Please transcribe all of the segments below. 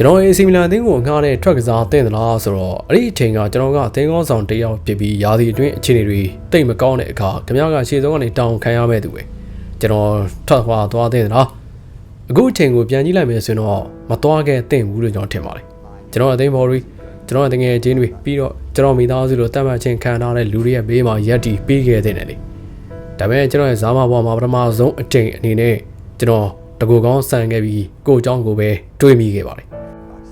ကျွန်တော် AC မီလန်အသင်းကိုငှားတဲ့ track ကစားတင်သလားဆိုတော့အဲ့ဒီအချိန်ကကျွန်တော်ကအသင်းကောင်းဆောင်တစ်ယောက်ဖြစ်ပြီးရာသီအတွင်းအခြေအနေတွေတိတ်မကောင်းတဲ့အခါခင်ဗျားကရှေ့ဆုံးကနေတောင်းခံရမဲ့သူပဲကျွန်တော်ထွက်သွားသွားတင်သလားအခုအချိန်ကိုပြန်ကြည့်လိုက်မယ်ဆိုရင်တော့မသွားခဲ့တင်ဘူးလို့ကျွန်တော်ထင်ပါတယ်ကျွန်တော်အသင်းဘော်ရီကျွန်တော်တငယ်ချင်းတွေပြီးတော့ကျွန်တော်မိသားစုလိုတတ်မှတ်ခြင်းခံထားတဲ့လူတွေရဲ့ဘေးမှာရက်တီပေးခဲ့တဲ့တယ်လေဒါပေမဲ့ကျွန်တော်ရဲ့ဇာမဘွားမှာပထမဆုံးအချိန်အနေနဲ့ကျွန်တော်တကူကောင်းဆန်ခဲ့ပြီးကိုအเจ้าကိုပဲတွေးမိခဲ့ပါတယ်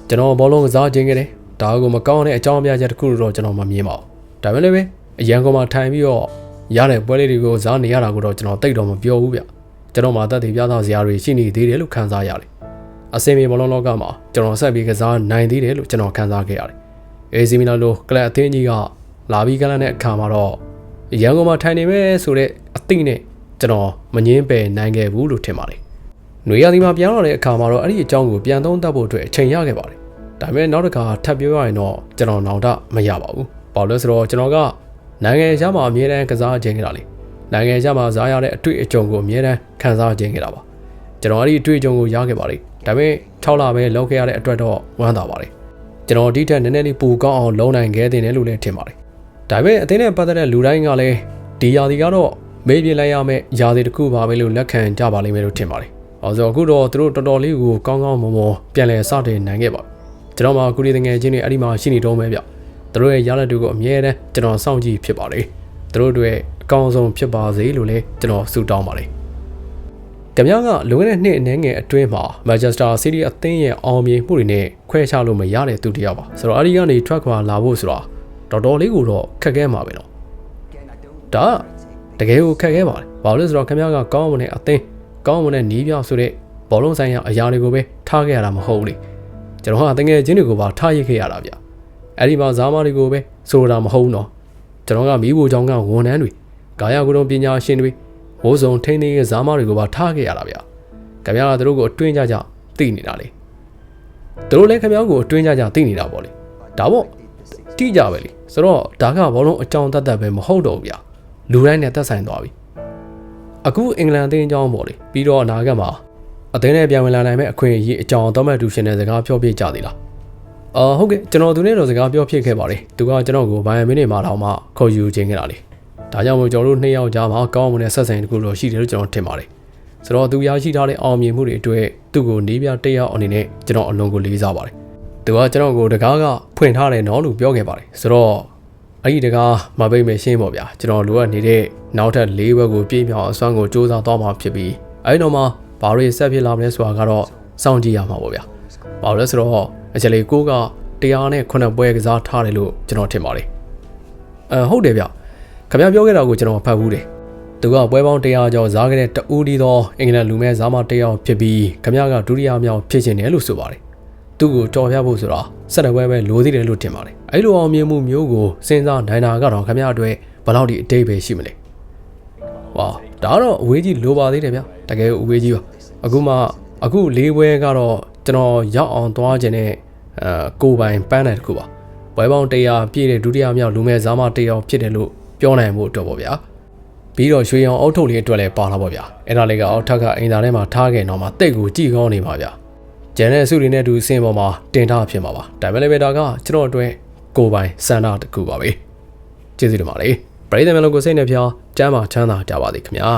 ကျွန်တော်ဘောလုံးကစားခြင်းခဲ့တယ်ဒါကိုမကောင်းတဲ့အကြောင်းပြချက်တစ်ခုလို့တော့ကျွန်တော်မမြင်ပါဘူးဒါပေမဲ့လည်းပဲအရန်ကောင်မှထိုင်ပြီးတော့ရတဲ့ပွဲလေးတွေကိုစားနေရတာကိုတော့ကျွန်တော်တိတ်တော့မပြောဘူးဗျကျွန်တော်မှတက်တည်ပြသစရာတွေရှိနေသေးတယ်လို့ခံစားရတယ်အစင်မြေဘောလုံးလောကမှာကျွန်တော်ဆက်ပြီးကစားနိုင်သေးတယ်လို့ကျွန်တော်ခံစားခဲ့ရတယ်အေဇီမီလာလိုကလပ်အသင်းကြီးကလာပြီးကလပ်တဲ့အခါမှာတော့ရန်ကုန်မှာထိုင်နေမဲ့ဆိုတဲ့အသိနဲ့ကျွန်တော်မငင်းပယ်နိုင်ခဲ့ဘူးလို့ထင်ပါတယ်။ ຫນွေရာသီမှာပြန်လာတဲ့အခါမှာတော့အဲ့ဒီအကြောင်းကိုပြန်သုံးသပ်ဖို့အတွက်အချိန်ရခဲ့ပါတယ်။ဒါပေမဲ့နောက်တစ်ခါထပ်ပြောရရင်တော့ကျွန်တော်နောက်တမရပါဘူး။ဘာလို့လဲဆိုတော့ကျွန်တော်ကနိုင်ငံခြားမှာအမြဲတမ်းကစားခြင်းခဲ့တာလေ။နိုင်ငံခြားမှာစားရတဲ့အတွေ့အကြုံကိုအမြဲတမ်းခံစားခြင်းခဲ့တာပါ။ကျွန်တော်အဲ့ဒီအတွေ့အကြုံကိုရခဲ့ပါလေ။ဒါပေမဲ့6လပဲလောက်ခဲ့ရတဲ့အတွက်တော့ဝမ်းသာပါလေ။ကျွန်တော်ဒီထက်နည်းနည်းလေးပိုကောင်းအောင်လုံးနိုင်ခဲ့တယ်လို့လည်းထင်ပါတယ်။ဒါပေမဲ့အသင်းနဲ့ပတ်သက်တဲ့လူတိုင်းကလည်းဒီယာဒီကတော့မေးပြလိုက်ရမယ့်ယာဒီတစ်ခုပါပဲလို့လက်ခံကြပါလိမ့်မယ်လို့ထင်ပါတယ်။ အဲဆိုအခုတော့သူတို့တော်တော်လေးကိုကောင်းကောင်းမွန်မွန်ပြန်လည်စတင်နိုင်ခဲ့ပါပြီ။ကျွန်တော်မှကုရီတငယ်ချင်းတွေအဲ့ဒီမှာရှိနေတော့မယ်ဗျ။သူတို့ရဲ့ရလဒ်တွေကိုအမြဲတမ်းကျွန်တော်စောင့်ကြည့်ဖြစ်ပါတယ်။သူတို့တွေအကောင်းဆုံးဖြစ်ပါစေလို့လည်းကျွန်တော်ဆုတောင်းပါတယ်။ကမြကလွန်ခဲ့တဲ့နှစ်အနည်းငယ်အတွင်းမှာ Manchester City အသင်းရဲ့အောင်မြင်မှုတွေနဲ့ခွဲခြားလို့မရတဲ့သူတစ်ယောက်ပါ။ဆိုတော့အဲ့ဒီကနေထွက်ခွာလာဖို့ဆိုတာတော်တော်လေးကိုတော့ခက်ခဲမှာပဲနော်။ဒါကတကယ်ကိုခက်ခဲပါတယ်။ဘာလို့လဲဆိုတော့ခင်ဗျားကကောင်းမွန်တဲ့အသင်း ကောင်းမွန်တဲ့နီးပြဆိုတဲ့ဘောလုံးဆိုင်ရာအရာတွေကိုပဲထားခဲ့ရတာမဟုတ်ဘူးလေ။ကျွန်တော်ကတကယ်ချင်းတွေကိုပါထားရစ်ခဲ့ရတာဗျ။အဲ့ဒီမှာဇာမာတွေကိုပဲဆိုတာမဟုတ်ဘူးနော်။ကျွန်တော်ကမိဖို့ကြောင့်ကဝန်ထမ်းတွေကာယကုတုံပညာရှင်တွေဝိုးစုံထိန်းသိမ်းရဲ့ဇာမာတွေကိုပါထားခဲ့ရတာဗျ။ခင်ဗျားကသူတို့ကိုအတွင်းကြကြသိနေတာလေ။သူတို့လည်းခင်ဗျားကိုအတွင်းကြကြသိနေတာပေါ့လေ။ဒါပေါ့တိကြပဲလေ။ဆိုတော့ဒါကဘောလုံးအကြောင်းတတ်တတ်ပဲမဟုတ်တော့ဘူးဗျ။လူတိုင်းနဲ့သက်ဆိုင်သွားပြီ။ အခုအင်္ဂလန်အသင်းအကြောင်းပေါ့လေပြီးတော့အနာဂတ်မှာအသင်းနဲ့ပြန်ဝင်လာနိုင်မဲ့အခွင့်အရေးအကြောင်းသောမတ်တူရှင်တဲ့စကားပြောပြကြသေးလားအော်ဟုတ်ကဲ့ကျွန်တော်သူနဲ့တော့စကားပြောဖြစ်ခဲ့ပါတယ်သူကကျွန်တော်ကိုဘိုင်ယန်မင်းနေမှာတော့မှခေါ်ယူခြင်းခဲ့တာလေဒါကြောင့်မို့ကျွန်တော်တို့နှစ်ယောက်ကြားမှာကောင်းမွန်တဲ့ဆက်ဆံရေးတစ်ခုတော့ရှိတယ်လို့ကျွန်တော်ထင်ပါတယ်ဆိုတော့သူရရှိထားတဲ့အောင်မြင်မှုတွေအတွက်သူ့ကိုနေပြတစ်ယောက်အနေနဲ့ကျွန်တော်အလုံးကိုလေးစားပါတယ်သူကကျွန်တော်ကိုတကားကဖွင့်ထားတယ်နော်လို့ပြောခဲ့ပါတယ်ဆိုတော့ အဲ့ဒီတကားမပိတ်မဲ့ရှင်းပေါ့ဗျာကျွန်တော်လိုအပ်နေတဲ့နောက်ထပ်၄ဘက်ကိုပြည့်မြောက်အစွမ်းကိုစူးစမ်းသွားမှာဖြစ်ပြီးအဲ့ဒီတော့မှဘာတွေဆက်ဖြစ်လာမလဲဆိုတာကတော့စောင့်ကြည့်ရမှာပေါ့ဗျာ။ဘာလို့လဲဆိုတော့အချက်လေးကိုကတရားနဲ့ခုနှစ်ပွဲကစားထားတယ်လို့ကျွန်တော်ထင်ပါတယ်။အဲဟုတ်တယ်ဗျ။ခင်ဗျားပြောခဲ့တာကိုကျွန်တော်ဖတ်ဘူးတယ်။သူကပွဲပေါင်း100ကျော်စားခဲ့တဲ့တူဒီသောအင်္ဂလန်လူမဲဇာမ100ယောက်ဖြစ်ပြီးခင်ဗျားကဒုတိယမြောက်ဖြစ်ချင်တယ်လို့ဆိုပါတယ်။ သူ့ကိုတော်ပြဖို့ဆိုတာဆက်တဲ့ပွဲပဲလိုသေးတယ်လို့ထင်ပါတယ်။အဲ့လိုအောင်မြင်မှုမျိုးကိုစဉ်းစားနိုင်တာကတော့ခင်ဗျားအတွက်ဘယ်လောက်ဒီအတိတ်ပဲရှိမလဲ။ဝါဒါကတော့အဝေးကြီးလိုပါသေးတယ်ဗျ။တကယ်အဝေးကြီးပါ။အခုမှအခုလေးပွဲကတော့ကျွန်တော်ရောက်အောင်သွားခြင်းနဲ့အဲကိုပိုင်ပန်းတယ်တခုပါပွဲပေါင်း100ပြည့်တဲ့ဒုတိယမြောက်လူငယ်ဇာမ100ဖြစ်တယ်လို့ပြောနိုင်မှုအတွက်ပေါ့ဗျာပြီးတော့ရွှေရောင်အုတ်ထုတ်လေးအတွက်လည်းပါလာပေါ့ဗျာအဲ့ဒါလေးကအောက်ထပ်ကအင်တာထဲမှာထားခဲ့တော့မှတိတ်ကိုကြည်ကောင်းနေပါဗျာ ကျန်တဲ့စုတွေနဲ့တူအစင်ပေါ်မှာတင်ထားဖြစ်မှာပါဒါပေမဲ့လည်းဒါကကျွန်တော်အတွက်ကိုပိုင်စန္ဒတခုပါပဲကျေးဇူးတင်ပါတယ်ပရိသတ်မျိုးလုံးကိုစိတ်နှပြတမ်းမှာချမ်းသာကြပါစေခင်ဗျာ